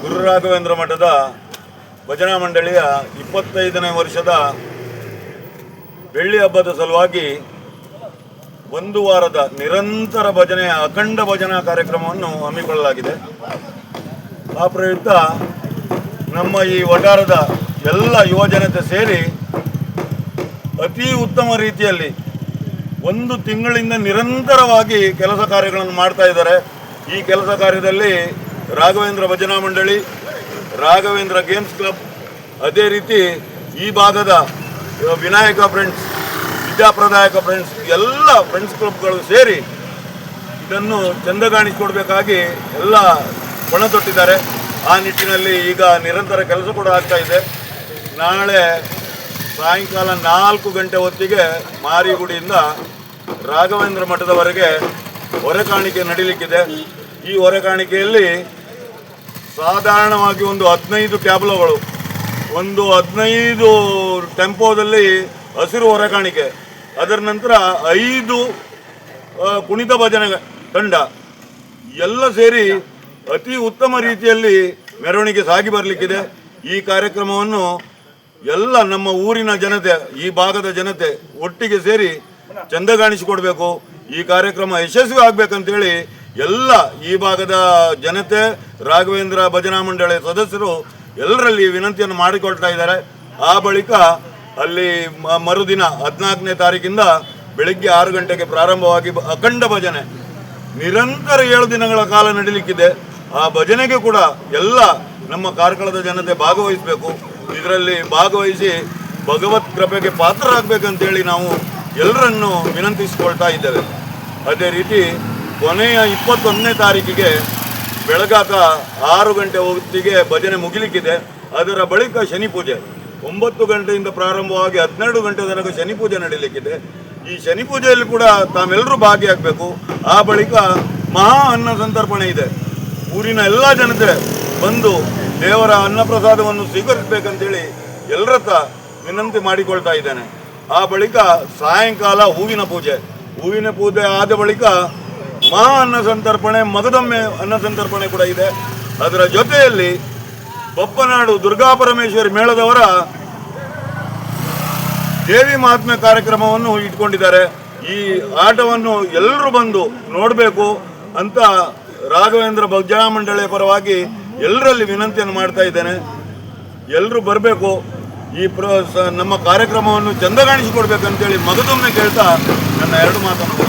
ಗುರು ರಾಘವೇಂದ್ರ ಮಠದ ಭಜನಾ ಮಂಡಳಿಯ ಇಪ್ಪತ್ತೈದನೇ ವರ್ಷದ ಬೆಳ್ಳಿ ಹಬ್ಬದ ಸಲುವಾಗಿ ಒಂದು ವಾರದ ನಿರಂತರ ಭಜನೆಯ ಅಖಂಡ ಭಜನಾ ಕಾರ್ಯಕ್ರಮವನ್ನು ಹಮ್ಮಿಕೊಳ್ಳಲಾಗಿದೆ. ಆ ಪ್ರಯುಕ್ತ ನಮ್ಮ ಈ ವಠಾರದ ಎಲ್ಲ ಯುವಜನತೆ ಸೇರಿ ಅತಿ ಉತ್ತಮ ರೀತಿಯಲ್ಲಿ ಒಂದು ತಿಂಗಳಿಂದ ನಿರಂತರವಾಗಿ ಕೆಲಸ ಕಾರ್ಯಗಳನ್ನು ಮಾಡ್ತಾ ಇದ್ದಾರೆ. ಈ ಕೆಲಸ ಕಾರ್ಯದಲ್ಲಿ ರಾಘವೇಂದ್ರ ಭಜನಾ ಮಂಡಳಿ, ರಾಘವೇಂದ್ರ ಗೇಮ್ಸ್ ಕ್ಲಬ್ ಅದೇ ರೀತಿ ಈ ಭಾಗದ ವಿನಾಯಕ ಫ್ರೆಂಡ್ಸ್ ವಿದ್ಯಾಪ್ರದಾಯಕ ಫ್ರೆಂಡ್ಸ್ ಎಲ್ಲ ಫ್ರೆಂಡ್ಸ್ ಕ್ಲಬ್ಗಳು ಸೇರಿ ಇದನ್ನು ಚಂದಗಾಣಿಸಿಕೊಡ್ಬೇಕಾಗಿ ಎಲ್ಲ ಪಣ ತೊಟ್ಟಿದ್ದಾರೆ. ಆ ನಿಟ್ಟಿನಲ್ಲಿ ಈಗ ನಿರಂತರ ಕೆಲಸ ಕೂಡ ಆಗ್ತಾ ಇದೆ. ನಾಳೆ ಸಾಯಂಕಾಲ ನಾಲ್ಕು ಗಂಟೆ ಹೊತ್ತಿಗೆ ಮಾರಿಗುಡಿಯಿಂದ ರಾಘವೇಂದ್ರ ಮಠದವರೆಗೆ ಹೊರೆಕಾಣಿಕೆ ನಡೀಲಿಕ್ಕಿದೆ. ಈ ಹೊರೆಕಾಣಿಕೆಯಲ್ಲಿ ಸಾಧಾರಣವಾಗಿ ಒಂದು ಹದಿನೈದು ಟ್ಯಾಬ್ಲೋಗಳು, ಒಂದು ಹದಿನೈದು ಟೆಂಪೋದಲ್ಲಿ ಹಸಿರು ಹೊರೆಕಾಣಿಕೆ ಅದರ ನಂತರ ಐದು ಕುಣಿತ ಭಜನೆ ತಂಡ, ಎಲ್ಲ ಸೇರಿ ಅತಿ ಉತ್ತಮ ರೀತಿಯಲ್ಲಿ ಮೆರವಣಿಗೆ ಸಾಗಿ ಬರಲಿಕ್ಕಿದೆ. ಈ ಕಾರ್ಯಕ್ರಮವನ್ನು ಎಲ್ಲ ನಮ್ಮ ಊರಿನ ಜನತೆ, ಈ ಭಾಗದ ಜನತೆ ಒಟ್ಟಿಗೆ ಸೇರಿ ಚಂದಗಾಣಿಸಿಕೊಡ್ಬೇಕು ಈ ಕಾರ್ಯಕ್ರಮ ಯಶಸ್ವಿ ಆಗ್ಬೇಕಂತೇಳಿ ಎಲ್ಲ ಈ ಭಾಗದ ಜನತೆ, ರಾಘವೇಂದ್ರ ಭಜನಾ ಮಂಡಳಿ ಸದಸ್ಯರು ಎಲ್ಲರಲ್ಲಿ ವಿನಂತಿಯನ್ನು ಮಾಡಿಕೊಳ್ತಾ ಇದ್ದಾರೆ. ಆ ಬಳಿಕ ಅಲ್ಲಿ ಮರುದಿನ ಹದಿನಾಲ್ಕನೇ ತಾರೀಕಿಂದ ಬೆಳಿಗ್ಗೆ ಆರು ಗಂಟೆಗೆ ಪ್ರಾರಂಭವಾಗಿ ಅಖಂಡ ಭಜನೆ. ನಿರಂತರ ಏಳು ದಿನಗಳ ಕಾಲ ನಡೀಲಿಕ್ಕಿದೆ. ಆ ಭಜನೆಗೆ ಕೂಡ ಎಲ್ಲ ನಮ್ಮ ಕಾರ್ಕಳದ ಜನತೆ ಭಾಗವಹಿಸಬೇಕು. ಇದರಲ್ಲಿ ಭಾಗವಹಿಸಿ ಭಗವತ್ ಕೃಪೆಗೆ ಪಾತ್ರರಾಗಬೇಕಂತೇಳಿ ನಾವು ಎಲ್ಲರನ್ನು ವಿನಂತಿಸಿಕೊಳ್ತಾ ಇದ್ದೇವೆ. ಅದೇ ರೀತಿ ಕೊನೆಯ ಇಪ್ಪತ್ತೊಂದನೇ ತಾರೀಕಿಗೆ ಬೆಳಗಾಕ ಆರು ಗಂಟೆ ಹೊತ್ತಿಗೆ ಭಜನೆ ಮುಗಿಲಿಕ್ಕಿದೆ. ಅದರ ಬಳಿಕ ಶನಿ ಪೂಜೆ. ಒಂಬತ್ತು ಗಂಟೆಯಿಂದ ಪ್ರಾರಂಭವಾಗಿ ಹನ್ನೆರಡು ಗಂಟೆ ತನಕ ಶನಿ ಪೂಜೆ ನಡೀಲಿಕ್ಕಿದೆ. ಈ ಶನಿ ಪೂಜೆಯಲ್ಲಿ ಕೂಡ ತಾವೆಲ್ಲರೂ ಭಾಗಿಯಾಗಬೇಕು. ಆ ಬಳಿಕ ಮಹಾ ಅನ್ನ ಸಂತರ್ಪಣೆ ಇದೆ. ಊರಿನ ಎಲ್ಲ ಜನತೆ ಬಂದು ದೇವರ ಅನ್ನಪ್ರಸಾದವನ್ನು ಸ್ವೀಕರಿಸಬೇಕಂತೇಳಿ ಎಲ್ಲರ ಹತ್ರ ವಿನಂತಿ ಮಾಡಿಕೊಳ್ತಾ ಇದ್ದೇನೆ. ಆ ಬಳಿಕ ಸಾಯಂಕಾಲ ಹೂವಿನ ಪೂಜೆ. ಹೂವಿನ ಪೂಜೆ ಆದ ಬಳಿಕ ಮಹಾ ಅನ್ನ ಸಂತರ್ಪಣೆ ಮಗದೊಮ್ಮೆ ಅನ್ನ ಸಂತರ್ಪಣೆ ಕೂಡ ಇದೆ. ಅದರ ಜೊತೆಯಲ್ಲಿ ಬಪ್ಪನಾಡು ದುರ್ಗಾ ಪರಮೇಶ್ವರಿ ಮೇಳದವರ ದೇವಿ ಮಹಾತ್ಮೆ ಕಾರ್ಯಕ್ರಮವನ್ನು ಇಟ್ಕೊಂಡಿದ್ದಾರೆ. ಈ ಆಟವನ್ನು ಎಲ್ಲರೂ ಬಂದು ನೋಡಬೇಕು ಅಂತ ರಾಘವೇಂದ್ರ ಭಜನಾ ಮಂಡಳಿಯ ಪರವಾಗಿ ಎಲ್ಲರಲ್ಲಿ ವಿನಂತಿಯನ್ನು ಮಾಡ್ತಾ ಇದ್ದೇನೆ. ಎಲ್ಲರೂ ಬರಬೇಕು, ಈ ಪ್ರ ನಮ್ಮ ಕಾರ್ಯಕ್ರಮವನ್ನು ಚಂದಗಾಣಿಸಿಕೊಡ್ಬೇಕಂತೇಳಿ ಮಗದೊಮ್ಮೆ ಕೇಳ್ತಾ ನನ್ನ ಎರಡು ಮಾತನ್ನು.